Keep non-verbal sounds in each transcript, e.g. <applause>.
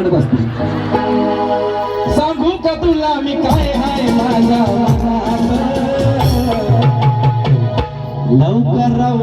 म्हणत असते. सांगू का तुला मी काय आहे माझा लवकर राव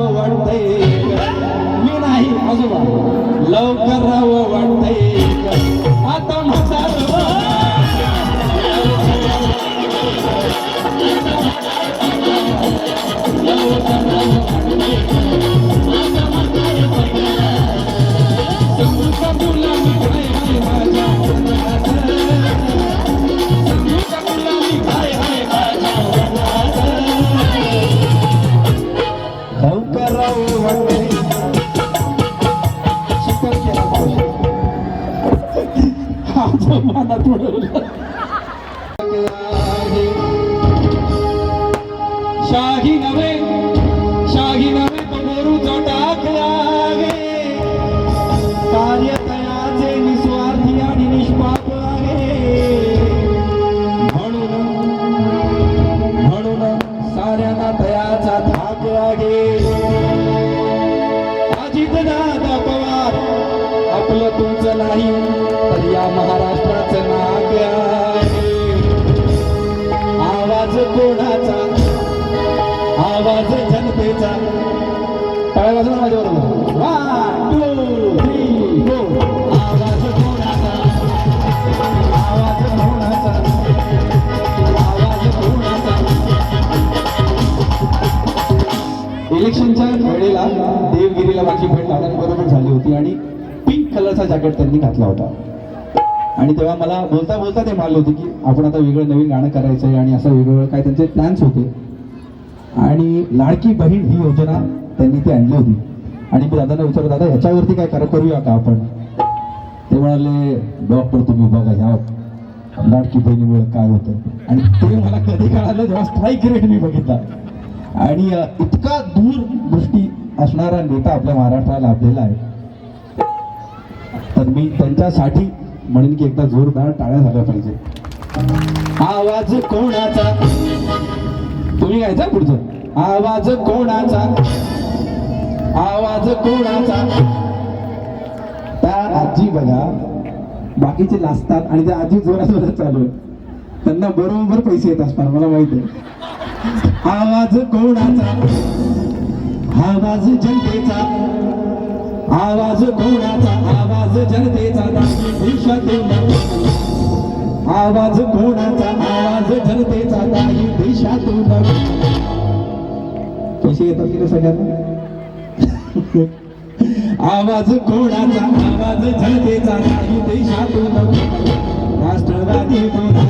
शाही नव्हे पिंक जॅकेट त्यांनी घातला होता. आणि तेव्हा मला बोलता बोलता ते म्हणाले होते की आपण आता वेगळं नवीन गाणं करायचं आहे आणि असं वेगवेगळं काय त्यांचे प्लॅन्स होते. आणि लाडकी बहीण ही योजना त्यांनी ती आणली होती. आणि मी दादांना विचारलं दादा ह्याच्यावरती काय कर करूया का आपण? ते म्हणाले डॉक्टर तुम्ही बघा ह्या लाडकी बहिणीमुळे काय होतं आणि ते मला कधी कळालं जेव्हा स्ट्राईक रेट मी बघितला. आणि इतका दूर दृष्टी असणारा नेता आपल्या महाराष्ट्राला लाभलेला आहे. तर मी त्यांच्यासाठी म्हणेन की एकदा जोरदार टाळ्या झाल्या पाहिजे. आवाज कोणाचा? तुम्ही घ्यायचा पुढचं. आवाज कोणाचा? आवाज कोणाचा? त्या आजी बघा बाकीचे लाजतात आणि त्या आजी जोरात जोरात चालू आहे. त्यांना बरोबर पैसे येत असणार मला माहीत आहे. आवाज कोणाचा? आवाज जनतेचा. आवाज कोणाचा? आवाज जनतेचा दाही देशातून आवाज कोणाचा? आवाज जनतेचा दाही देशातून कसे येतात की सगळ्यांना? <laughs> आवाज कोणाचा? आवाज जनतेचा नाही देशातून राष्ट्रवादी पुन्हा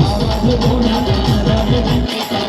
आवाज कोणाचा? आवाज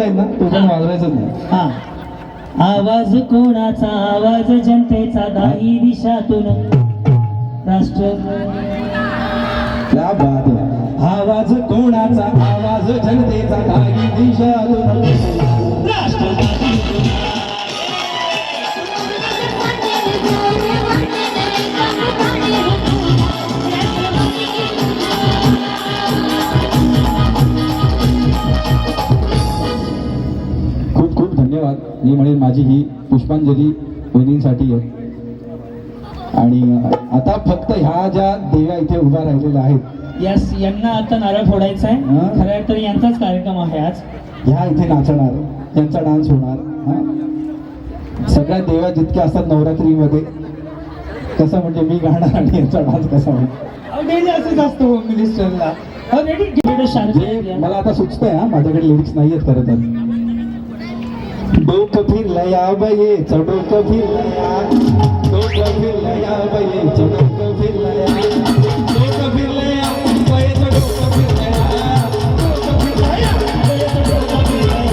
हे नाहीत ना? तोपर्यंत वाजवायचं नाही. हा. आवाज कोणाचा? आवाज जनतेचा दाही दिशातून. राष्ट्र. बात. आवाज कोणाचा? आवाज जनतेचा काही दिशातून. म्हणेन माझी ही पुष्पांजली वहिनींसाठी आहे. आणि आता फक्त ह्या ज्या देव्या इथे उभ्या राहिलेल्या आहेत यस यांना आता नारळ फोडायचा आहे. खरं तर यांचाच कार्यक्रम आहे आज. ह्या इथे नाचणार त्यांचा डान्स होणार. सगळ्या देव्या जितक्या असतात नवरात्रीमध्ये कसं म्हणजे मी गाणार आणि यांचा डान्स कसा होईल? मला आता सुचतंय हा माझ्याकडे लिरिक्स नाही आहेत खरं तर. डोकं फिरलया बये डोकं फिरलया डोकं फिरलया बये डोकं फिरलया. डोकं फिरलया बयेचं डोकं फिरलया. डोकं फिरलया फिरलया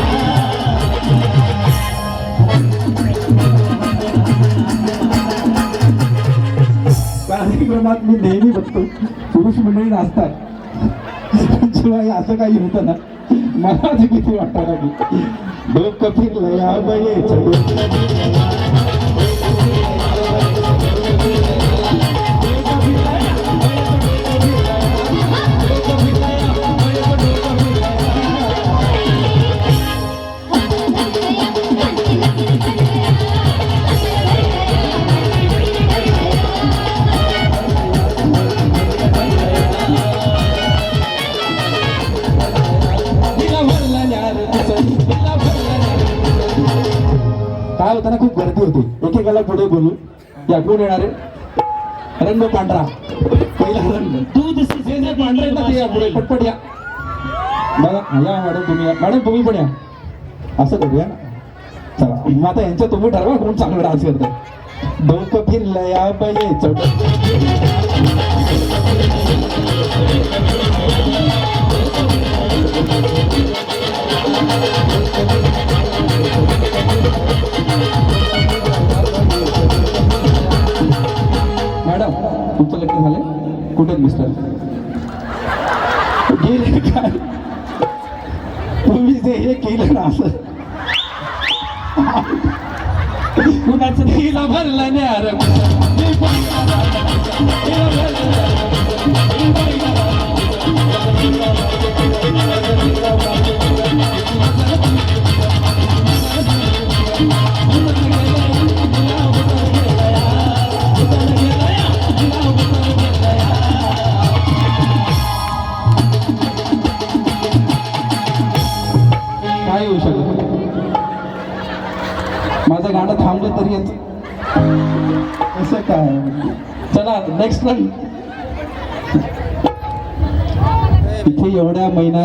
कार्यक्रमात मी नेहमी बघतो. पुरुष मंडळी नाचतात. जेव्हा असं काही होतं ना मला ते किती वाटतं दिल कठिन लया बने चलो। असं करूया. ना चला मग आता यांच्या तुम्ही ठरवा कोण चांगलं डान्स करत. डोकं फिरलं या बयेचं मॅडम तुमचं लग्न झालंय? कुठे मिस्टर? गेले काय तुम्ही जे हे केलं ना असं. हिला भरला न्यार. हिला भरला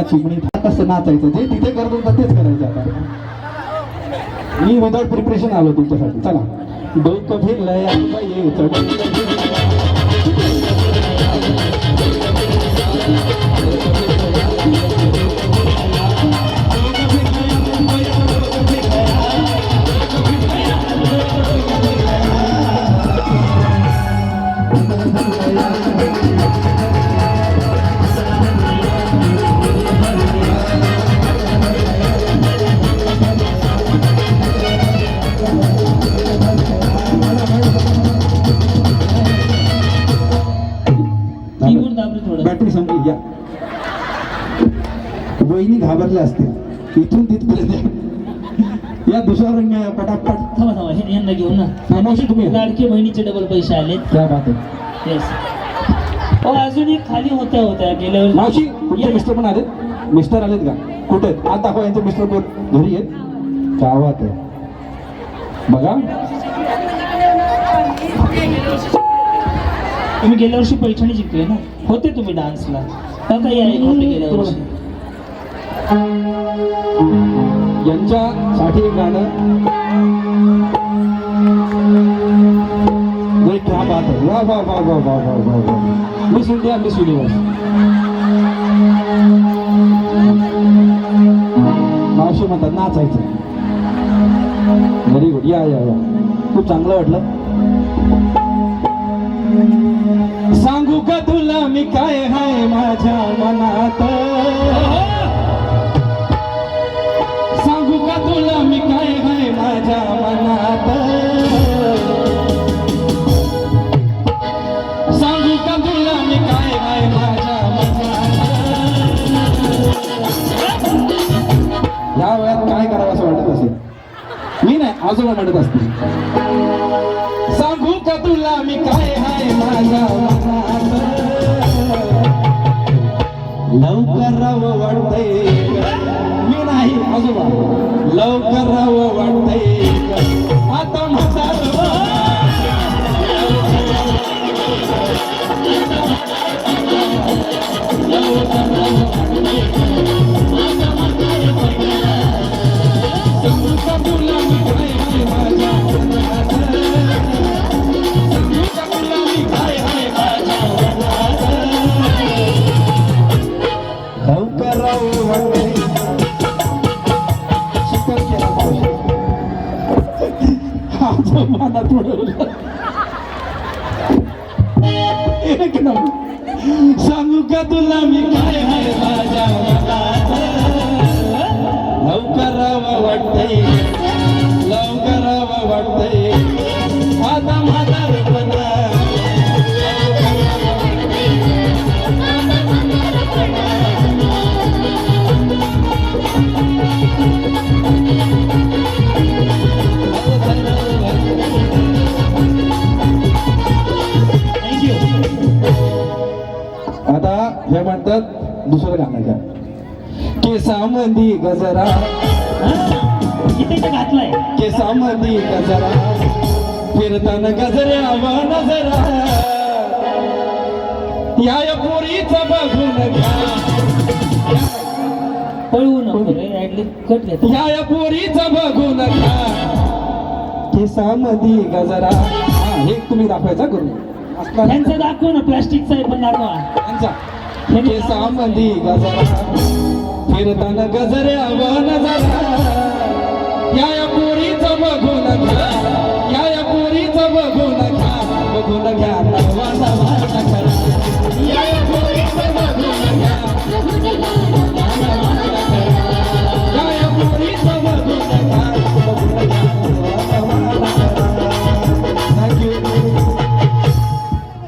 चिमणी कसं नाचायचं? जे तिथे करत होता तेच करायचं आता. मी विदाउट प्रिपरेशन आलो तुमच्यासाठी. चला. डोकं फिरलंय बाईचं डोकं डबल पैसे आले क्या बात आहे येस हो अजून एक खाली होत्या होत्या गेल्या वर्षी- मावशी तुमचे. मिस्टर पण आलेत. मिस्टर आलेत का? कुठे आहेत? आज दाखवा यांचे मिस्टर कोण घरी आहेत. गावात आहे. बघा. तुम्ही गेल्या वर्षी पैठणी जिंकले ना? होते तुम्ही डान्सला. आता या एक होते गेल्या वर्षी? यांच्यासाठी एक गाणं. नाही, क्या बात आहे वा वा वा वा वा वा वा वा मिस इंडिया मिस युनिवर्स मावशी म्हणतात नाचायचं व्हेरी गुड या या या खूप चांगलं वाटलं सांगू का तुला मी काय हाय माझ्या मनात सांगू का तुला मी काय हाय माझ्या मनात? आजोबा म्हणत असते सांगू का तुला मी काय हाय माझा? लवकर राव वाटतंय. लवकर वाटतंय. घ्या केसामंदी गजरा. घातलाय. केसामंदी गजरा. फिरताना गजऱ्या वा नजरा. या या पोरीचं बघून घ्या. पळवू नको रे ऍडली कट घेतो या या पोरीचं बघून घ्या. केसामंदी गजरा. हा हे तुम्ही दाखवायचा करून. असला त्यांचं दाखव ना प्लास्टिकचा आहे पण दाखवा. त्यांचा. केसामंदी गजरा. फिरताना गजऱ्या व नजरा या या पोरीचं बघून घ्या. या या पोरीचं बघून घ्या. बघून घ्या नवा नवा या या बघून घ्या. बघून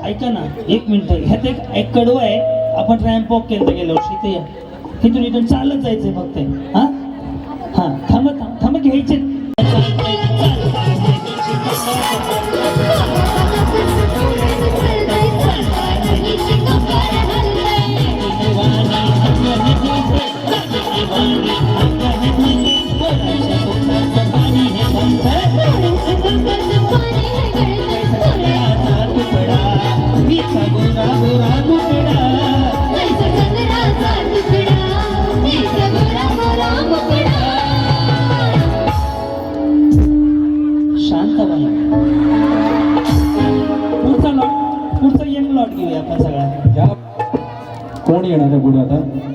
ऐका ना एक मिनिट. ह्यात एक एक आहे. आपण रॅम्प वॉक केलं गेलो तिथे या. इथून इथून चालत जायचंय फक्त. हा? हा थांब थांब थांब घ्यायचे कोण येणार आहे पुढे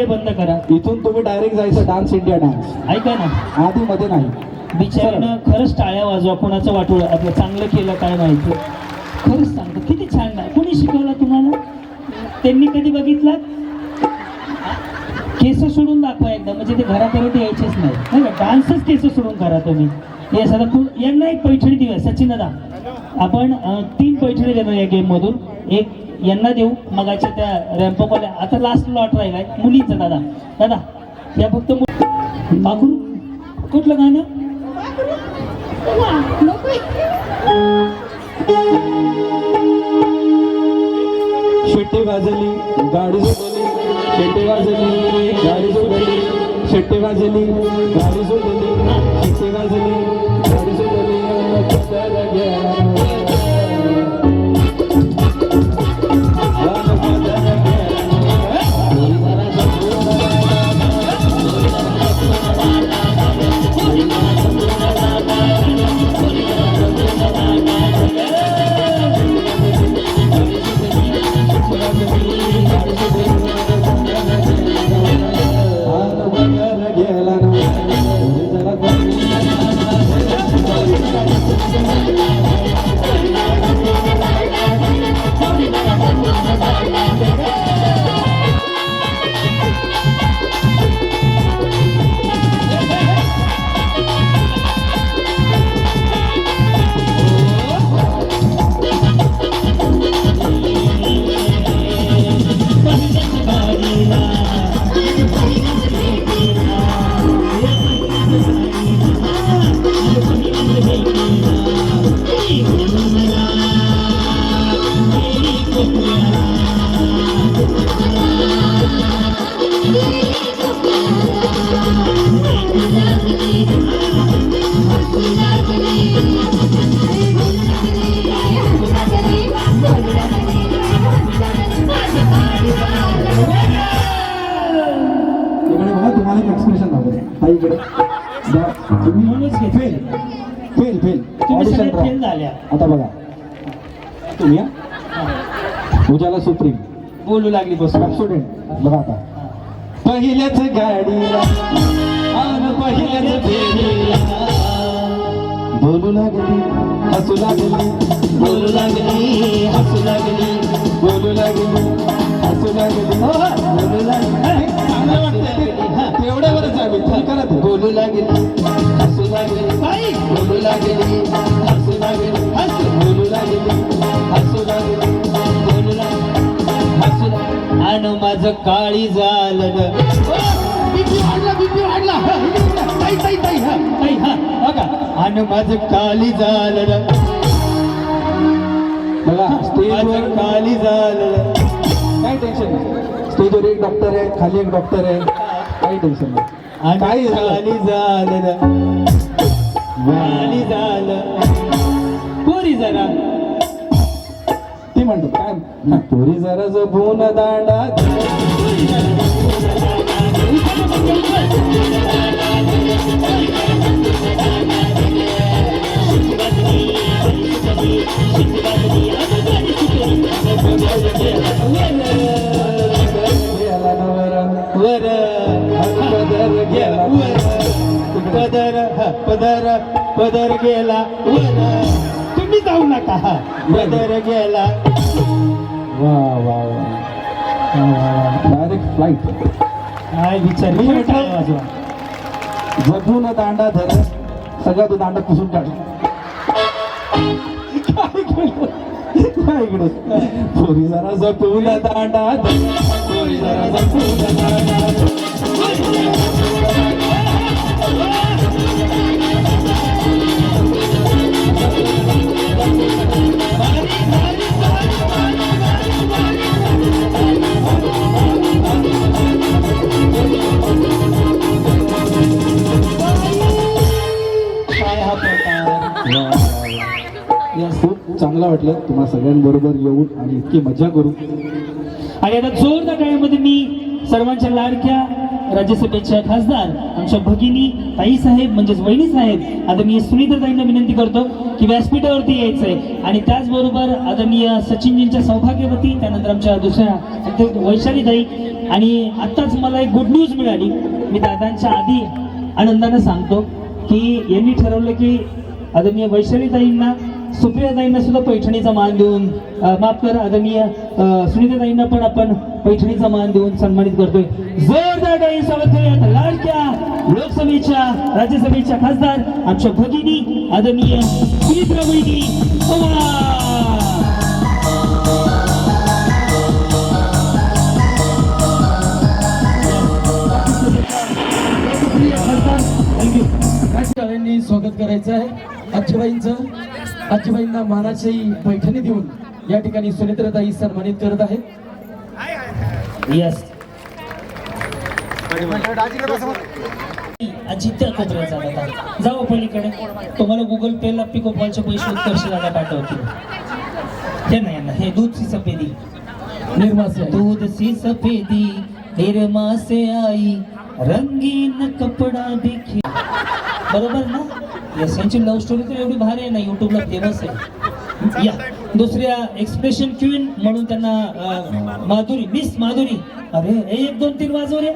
इथून तुम्ही डायरेक्ट जायचं डान्स इंडिया डान्स ऐका ना. आधी मध्ये नाही. बिचाऱ्यानं खरंच टाळ्या वाजवा कोणाचं वाटोळ आपलं चांगलं केलं काय माहिती खरंच सांगतो किती छान आहे कोणी शिकवलं तुम्हाला? त्यांनी कधी बघितलं केस सोडून दाखवा एकदा. म्हणजे ते घरापर्यंत यायचेच नाही. का? डान्सच केस सोडून करा तुम्ही. हे पु- यांना एक पैठणी देऊया सचिन दादा. आपण तीन पैठणी देणार या गेम मधून एक यांना देऊ. मगाच्या त्या रॅम्पवाल्या आता लास्ट लॉट राहिलाय मुलींचा दादा. दादा या फक्त मु- कुठलं गाणं? शेट्टी वाजली गाडी सोडली शेट्टी वाजली गाडी सोडली शेट्टी वाजली गाडी सोडली शेट्टी वाजली गाडी सोडली फेल फेल फेल तुम्ही ऑडिशन सगळे फेल झाल्या. आता बघा. तुम्ही हा? उजाला सुप्रीम. बोलू लागली बसून. स्टुडंट बघा आता. पहिल्याच गाडीला आन पहिल्याच फेरीला. बोलू लागली हसू लागली. बोलू लागली हसू लागली. बोलू लागली हसू लागली. हो, हो, बोलू लागली. हे, चांगलं वाटतंय. तेवढ्यावरच आहे मी तुम्ही करा ते. बोलू लागली. आणि माझं काळी झालं आणि माझं काळी झालं. बघा स्टेजवर काळी झालं. काही टेन्शन नाही. स्टेजवर एक डॉक्टर आहे खाली एक डॉक्टर आहे. काही टेन्शन नाही. काही झालं? झालं. काळी झालं. पुरी जरा. ती म्हणतो काय? पोरी जरा जपून दांडा. गेला पदर पदर गेला वर. तुम्ही जाऊ नका. हा पदर गेला. वा वा डायरेक्ट फ्लाईट काय विचार मी म्हटलं-. जपून दांडा धर सगळा तो दांडा पुसून काढ. काय इकडे पोरी जरा जपून दांडा पोरी जरा जपून दांडा वाटलं तुम्हा सगळ्यांबरोबर येऊन आणि इतकी मजा करू. आणि आता जोरदार टाळ्यामध्ये मी सर्वांच्या लाडक्या राज्यसभेच्या खासदार आमच्या भगिनी ताई साहेब म्हणजेच वहिनी साहेब आदरणीय सुनीताताईंना विनंती करतो की व्यासपीठावरती यायचंय. आणि त्याचबरोबर आदरणीय सचिनजींच्या सौभाग्यवती त्यानंतर आमच्या दुसऱ्या वैशाली वैशालीताई आणि आत्ताच मला एक गुड न्यूज मिळाली. मी दादांच्या आधी आनंदानं सांगतो की यांनी ठरवलं की आदरणीय वैशालीताईंना सुप्रियाताईंना सुद्धा पैठणीचा मान देऊन माफ कर आदरणीय सुनीताताईंना पण आपण पैठणीचा मान देऊन सन्मानित करतोय. जोरदार काही स्वागत करूयात. लाडक्या लोकसभेच्या राज्यसभेच्या खासदार आमच्या भगिनी आदरणीय सुमित्रा वहिनी पवार स्वागत करायचं आहे. आजीबाईंचं आजीबाईंना मानाची पैठणी देऊन या ठिकाणी सुनेत्रताई सन्मानित करत आहेत. यस आजी त्या कोपऱ्यात जात आता जाऊ पलीकडे. तुम्हाला गुगल पे ला पिको पॉलचे पैसे उत्कर्ष दादा पाठवतील. हे नाही यांना हे दूधची सफेदी. निर्मासे. आहे. दूध सी सफेदी निर्मा से आई. रंगीन कपडा देखी बरोबर ना? यांची लव्ह स्टोरी तर एवढी भारी आहे ना युट्यूबला फेमस आहे. या. दुसऱ्या एक्सप्रेशन क्वीन म्हणून त्यांना माधुरी मिस माधुरी. अरे एक दोन तीन वाजव रे